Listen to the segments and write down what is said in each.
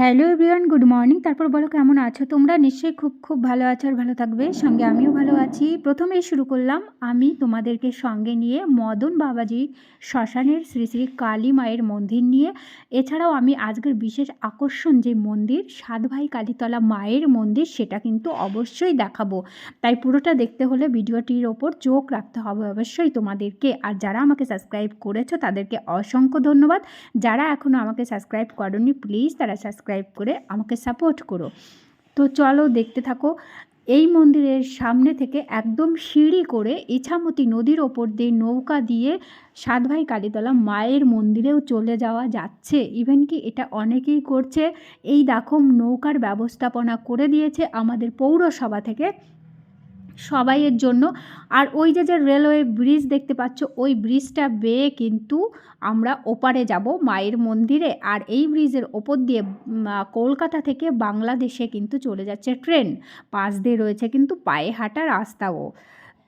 Hello everyone, good morning. তারপর বলো কেমন আছো? তোমরা নিশ্চয়ই খুব খুব ভালো আছো আর ভালো থাকবে। সঙ্গে আমিও ভালো আছি। প্রথমেই শুরু করলাম আমি তোমাদেরকে সঙ্গে নিয়ে মদন বাবাজি শ্মশানের শ্রী শ্রী কালী মায়ের মন্দির নিয়ে। এছাড়াও আমি আজকের বিশেষ আকর্ষণ যে মন্দির সাতভাই কালীতলা মায়ের মন্দির, সেটা কিন্তু অবশ্যই দেখাবো। তাই পুরোটা দেখতে হলে ভিডিওটির ওপর চোখ রাখতে হবে অবশ্যই তোমাদেরকে। আর যারা আমাকে সাবস্ক্রাইব করেছ, তাদেরকে অসংখ্য ধন্যবাদ। যারা এখনও আমাকে সাবস্ক্রাইব করনি, প্লিজ তারা সাবস্ক্রাইব করে আমাকে সাপোর্ট করো। তো চলো দেখতে থাকো, এই মন্দিরের সামনে থেকে একদম সিঁড়ি করে ইছামতি নদীর ওপর দিয়ে নৌকা দিয়ে সাতভাই কালীতলা মায়ের মন্দিরেও চলে যাওয়া যাচ্ছে। ইভেন কি এটা অনেকেই করছে। এই দেখো নৌকার ব্যবস্থাপনা করে দিয়েছে আমাদের পৌরসভা থেকে সবাইয়ের জন্য। আর ওই যে যে রেলওয়ে ব্রিজ দেখতে পাচ্ছ, ওই ব্রিজটা বেয়ে কিন্তু আমরা ওপারে যাব মায়ের মন্দিরে। আর এই ব্রিজের ওপর দিয়ে কলকাতা থেকে বাংলাদেশে কিন্তু চলে যাচ্ছে ট্রেন পাশ দিয়ে রয়েছে কিন্তু পায়ে হাঁটা রাস্তাও।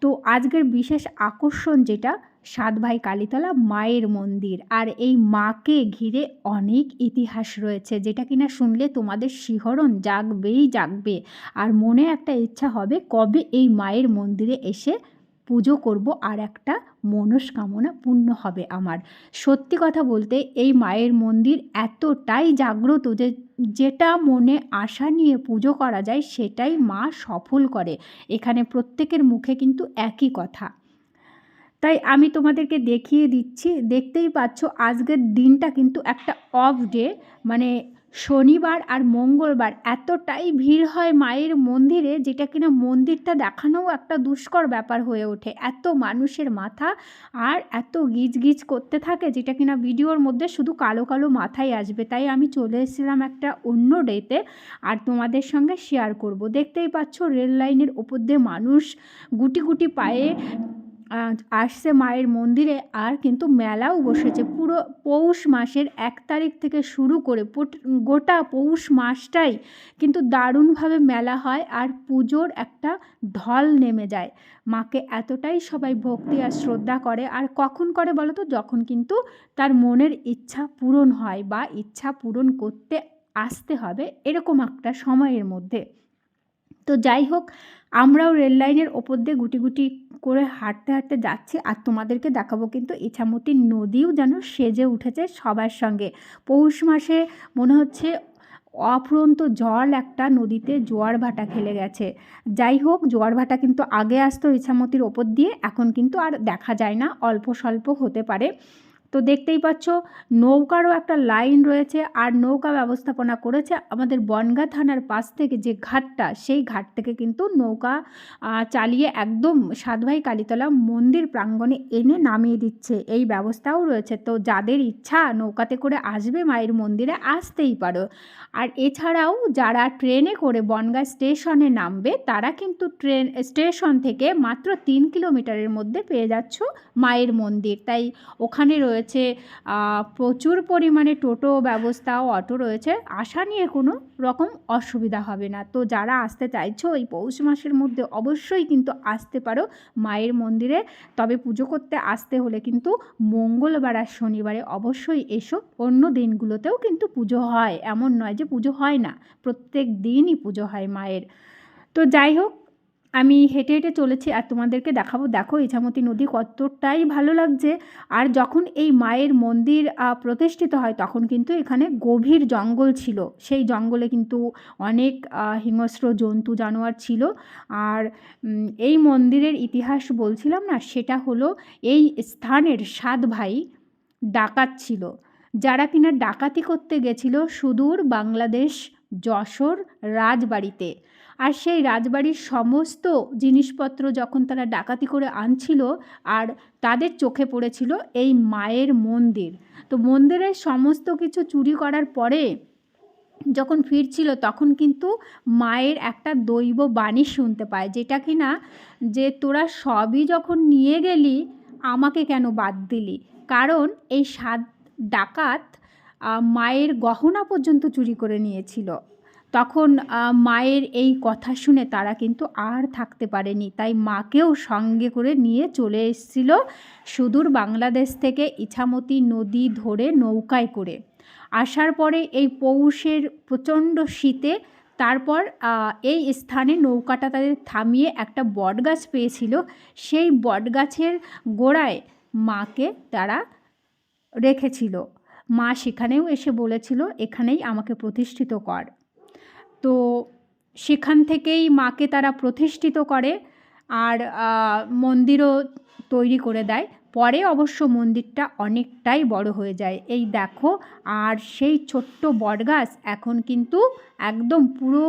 তো আজকের বিশেষ আকর্ষণ যেটা সাতভাই কালীতলা মায়ের মন্দির। আর এই মাকে ঘিরে অনেক ইতিহাস রয়েছে, যেটা কিনা শুনলে তোমাদের শিহরণ জাগবেই জাগবে। আর মনে একটা ইচ্ছা হবে, কবে এই মায়ের মন্দিরে এসে পুজো করব, আর একটা মনস্কামনা পূর্ণ হবে আমার। সত্যি কথা বলতে, এই মায়ের মন্দির এতটাই জাগ্রত যে, যেটা মনে আশা নিয়ে পুজো করা যায়, সেটাই মা সফল করে। এখানে প্রত্যেকের মুখে কিন্তু একই কথা। তাই আমি তোমাদেরকে দেখিয়ে দিচ্ছি, দেখতেই পাচ্ছ আজকের দিনটা কিন্তু একটা অফ ডে মানে শনিবার আর মঙ্গলবার এতটাই ভিড় হয় মায়ের মন্দিরে, যেটা কিনা মন্দিরটা দেখানোও একটা দুষ্কর ব্যাপার হয়ে ওঠে। এত মানুষের মাথা আর এত গিজ গিজ করতে থাকে, যেটা কিনা ভিডিওর মধ্যে শুধু কালো কালো মাথায় আসবে। তাই আমি চলে এসেছিলাম একটা অন্য ডেতে আর তোমাদের সঙ্গে শেয়ার করব। দেখতেই পাচ্ছ রেল লাইনের ওপর দিয়ে মানুষ গুটি গুটি পায়ে আসছে মায়ের মন্দিরে আর কিন্তু মেলাও বসেছে। পুরো পৌষ মাসের এক তারিখ থেকে শুরু করে গোটা পৌষ মাসটাই কিন্তু দারুণভাবে মেলা হয় আর পুজোর একটা ঢল নেমে যায়। মাকে এতটাই সবাই ভক্তি আর শ্রদ্ধা করে। আর কখন করে বলো তো? যখন কিন্তু তার মনের ইচ্ছা পূরণ হয় বা ইচ্ছা পূরণ করতে আসতে হবে এরকম একটা সময়ের মধ্যে। তো যাই হোক, আমরাও রেল লাইনের ওপর দিয়ে গুটি গুটি করে হাঁটতে হাঁটতে যাচ্ছি আর তোমাদেরকে দেখাবো কিন্তু ইছামতি নদীও যেন সেজে উঠেছে সবার সঙ্গে। পৌষ মাসে মনে হচ্ছে অফুরন্ত জল একটা নদীতে জোয়ার ভাটা খেলে গেছে। যাই হোক, জোয়ার ভাটা কিন্তু আগে আসতো ইছামতির ওপর দিয়ে, এখন কিন্তু আর দেখা যায় না, অল্প স্বল্প হতে পারে। তো দেখতেই পাচ্ছ, নৌকারও একটা লাইন রয়েছে আর নৌকা ব্যবস্থাপনা করেছে আমাদের বনগা থানার পাশ থেকে যে ঘাটটা, সেই ঘাট থেকে কিন্তু নৌকা চালিয়ে একদম সাতভাই কালীতলা মন্দির প্রাঙ্গণে এনে নামিয়ে দিচ্ছে। এই ব্যবস্থাও রয়েছে। তো যাদের ইচ্ছা নৌকাতে করে আসবে মায়ের মন্দিরে, আসতেই পারো। আর এছাড়াও যারা ট্রেনে করে বনগা স্টেশনে নামবে, তারা কিন্তু ট্রেন, স্টেশন থেকে মাত্র তিন কিলোমিটারের মধ্যে পেয়ে যাচ্ছ মায়ের মন্দির। তাই ওখানে রয়েছে রয়েছে। প্রচুর পরিমাণে টোটো ব্যবস্থা অটো রয়েছে। আসা নিয়ে কোনো রকম অসুবিধা হবে না। তো যারা আসতে চাইছো এই পৌষ মাসের মধ্যে অবশ্যই কিন্তু আসতে পারো মায়ের মন্দিরে। তবে পুজো করতে আসতে হলে কিন্তু মঙ্গলবার আর শনিবারে অবশ্যই এসো। অন্য দিনগুলোতেও কিন্তু পুজো হয়। এমন নয় যে পুজো হয় না। প্রত্যেক দিনই পুজো হয় মায়ের। তো যাই হোক আমি হেঁটে হেঁটে চলেছি আর তোমাদেরকে দেখাবো, দেখো ইছামতি নদী কতটাই ভালো লাগছে। আর যখন এই মায়ের মন্দির প্রতিষ্ঠিত হয় তখন কিন্তু এখানে গভীর জঙ্গল ছিল। সেই জঙ্গলে কিন্তু অনেক হিংস্র জন্তু, জানোয়ার ছিল। আর এই মন্দিরের ইতিহাস বলছিলাম না, সেটা হলো এই স্থানের সাত ভাই ডাকাত ছিল। যারা কিনা ডাকাতি করতে গেছিল সুদূর বাংলাদেশ যশোর রাজবাড়িতে। আর সেই রাজবাড়ির সমস্ত জিনিসপত্র যখন তারা ডাকাতি করে আনছিল আর তাদের চোখে পড়েছিল এই মায়ের মন্দির। তো মন্দিরের সমস্ত কিছু চুরি করার পরে যখন ফিরছিল তখন কিন্তু মায়ের একটা দৈব বাণী শুনতে পায়, যেটা কি না যে তোরা সবই যখন নিয়ে গেলি, আমাকে কেন বাদ দিলি? কারণ এই সাত ডাকাত মায়ের গহনা পর্যন্ত চুরি করে নিয়েছিল। তখন মায়ের এই কথা শুনে তারা কিন্তু আর থাকতে পারেনি। তাই মাকেও সঙ্গে করে নিয়ে চলে এসেছিল সুদূর বাংলাদেশ থেকে ইছামতি নদী ধরে নৌকায় করে। আসার পরে এই পৌষের প্রচণ্ড শীতে তারপর এই স্থানে নৌকাটা তাদের থামিয়ে একটা বটগাছ পেয়েছিল। সেই বটগাছের গোড়ায় মাকে তারা রেখেছিল। মা সেখানেও এসে বলেছিল, এখানেই আমাকে প্রতিষ্ঠিত কর। তো সেখান থেকেই মাকে তারা প্রতিষ্ঠিত করে আর মন্দিরও তৈরি করে দেয়। পরে অবশ্য মন্দিরটা অনেকটাই বড় হয়ে যায়। এই দেখো, আর সেই ছোট্ট বটগাছ এখন কিন্তু একদম পুরো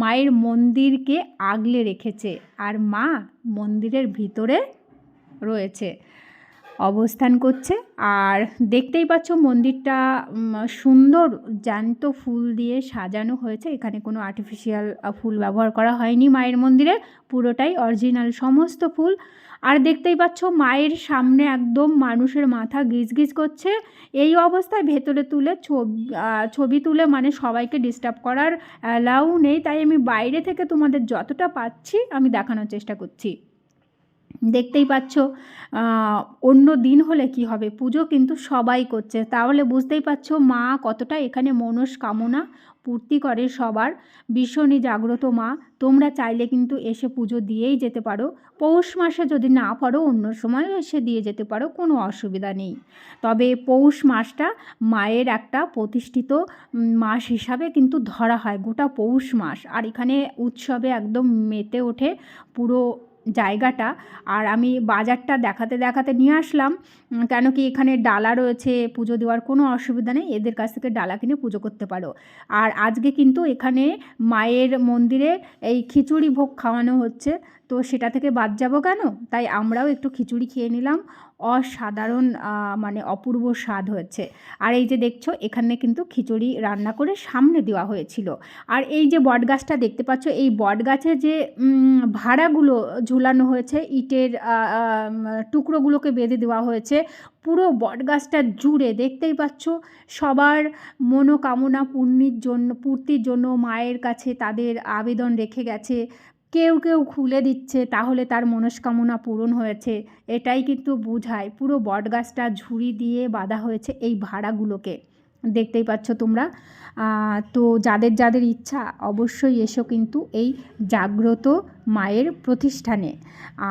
মায়ের মন্দিরকে আগলে রেখেছে। আর মা মন্দিরের ভিতরে রয়েছে। অবস্থান করছে। আর দেখতেই পাচ্ছ মন্দিরটা সুন্দর জ্যান্ত ফুল দিয়ে সাজানো হয়েছে। এখানে কোনো আর্টিফিশিয়াল ফুল ব্যবহার করা হয়নি মায়ের মন্দিরে পুরোটাই অরিজিনাল সমস্ত ফুল। আর দেখতেই পাচ্ছ মায়ের সামনে একদম মানুষের মাথা গিজগিজ করছে। এই অবস্থায় ভেতরে তুলে ছবি ছবি তুলে মানে সবাইকে ডিস্টার্ব করার অ্যালাউ নেই। তাই আমি বাইরে থেকে তোমাদের যতটা পাচ্ছি আমি দেখানোর চেষ্টা করছি। দেখতেই পাচ্ছ অন্য দিন হলে কি হবে? পুজো কিন্তু সবাই করছে। তাহলে বুঝতেই পারছ মা কতটা এখানে মনস্কামনা পূর্তি করে সবার। ভীষণই জাগ্রত মা। তোমরা চাইলে কিন্তু এসে পুজো দিয়েই যেতে পারো। পৌষ মাসে যদি না পারো, অন্য সময়ও এসে দিয়ে যেতে পারো, কোনো অসুবিধা নেই। তবে পৌষ মাসটা মায়ের একটা প্রতিষ্ঠিত মাস হিসাবে কিন্তু ধরা হয়। গোটা পৌষ মাস। আর এখানে উৎসবে একদম মেতে ওঠে পুরো জায়গাটা। আর আমি বাজারটা দেখাতে দেখাতে নিয়ে আসলাম। কেন কি এখানে ডালা রয়েছে, পুজো দেওয়ার কোনো অসুবিধা নেই, এদের কাছ থেকে ডালা কিনে পুজো করতে পারো। আর আজকে কিন্তু এখানে মায়ের মন্দিরে এই খিচুড়ি ভোগ খাওয়ানো হচ্ছে। তো সেটা থেকে বাদ যাব কেন? তাই আমরাও একটু খিচুড়ি খেয়ে নিলাম। অসাধারণ মানে অপূর্ব স্বাদ হয়েছে। আর এই যে দেখছ, এখানে কিন্তু খিচুড়ি রান্না করে সামনে দেওয়া হয়েছিল। আর এই যে বটগাছটা দেখতে পাচ্ছ, এই বটগাছে যে ভাড়াগুলো ঝুলানো হয়েছে, ইটের টুকরোগুলোকে বেঁধে দেওয়া হয়েছে, পুরো বটগাছটা জুড়ে দেখতেই পাচ্ছ, সবার মনোকামনা পূর্ণির জন্য, পূর্তির জন্য মায়ের কাছে তাদের আবেদন রেখে গেছে। কেউ কেউ খুলে দিচ্ছে, তাহলে তার মনস্কামনা পূরণ হয়েছে। এটাই কিন্তু বোঝায় পুরো বটগাছটা ঝুড়ি দিয়ে বাঁধা হয়েছে এই ভাড়াগুলোকে। দেখতেই পাচ্ছ তোমরা। তো যাদের যাদের ইচ্ছা অবশ্যই এসো কিন্তু এই জাগ্রত মায়ের প্রতিষ্ঠানে।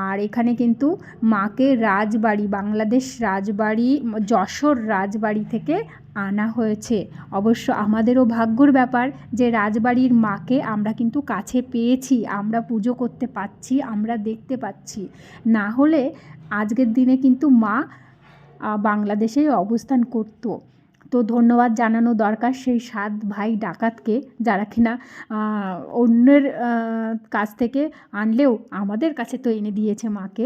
আর এখানে কিন্তু মাকে রাজবাড়ি, বাংলাদেশ রাজবাড়ি, যশোর রাজবাড়ি থেকে আনা হয়েছে। অবশ্য আমাদেরও ভাগ্যর ব্যাপার যে রাজবাড়ির মাকে আমরা কিন্তু কাছে পেয়েছি, আমরা পুজো করতে পাচ্ছি, আমরা দেখতে পাচ্ছি। না হলে আজকের দিনে কিন্তু মা বাংলাদেশেই অবস্থান করতো। তো ধন্যবাদ জানানো দরকার সেই সাত ভাই ডাকাতকে যারা কিনা অন্যের কাছ থেকে আনলেও আমাদের কাছে তো এনে দিয়েছে মাকে।